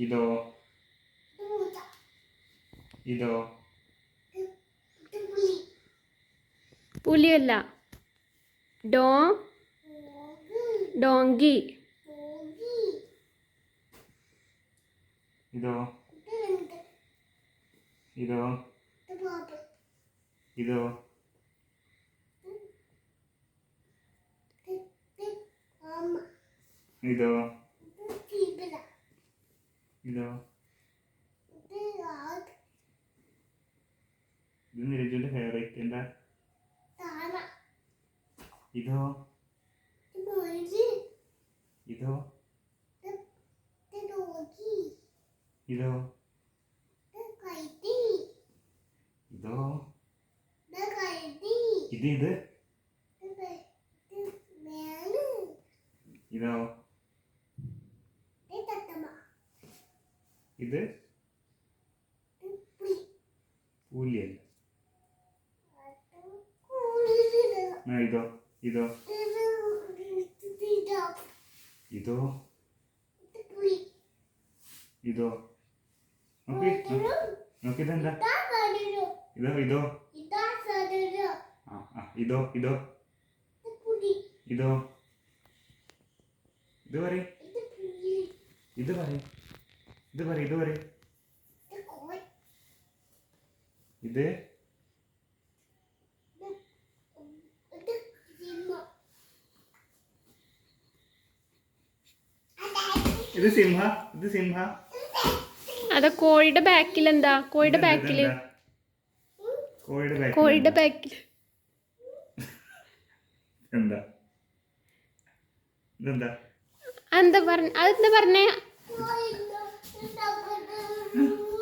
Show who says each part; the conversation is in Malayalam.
Speaker 1: ഇതോ. ഇതോ.
Speaker 2: പുലിയല്ല. ഡോ. ഡോങ്കി.
Speaker 1: ഇതോ. ഇതോ. ഇതോ. ഇതോ. ഇതോ ഇത് നിരജുവിന്റെ ഫേവറേറ്റ് എന്താ ഇതോ? ഇതോ ഇതോ? ഇതോ ഇത് ഇത്? ഇതോ? ഇത് ഇതോ ഇതോ. ഇതോ. ഇതോ. നോക്കി ഇതോ ഇതോ. ഇതോ ഇതോ. ഇതോ. ഇത് പറയും. ഇത് പറയും. ഇത് പറയും ഇത് പറയും. ഇത്? ഇത് സിംഹ ഇത് സിംഹ.
Speaker 2: അത് കോഴിയുടെ ബാക്കിൽ എന്താ?
Speaker 1: കോഴിയുടെ ബാക്കിൽ?
Speaker 2: കോഴിയുടെ ബാക്കിൽ
Speaker 1: എന്താ? ഇതെന്താ?
Speaker 2: എന്താ പറഞ്ഞ അതെന്താ പറഞ്ഞേ?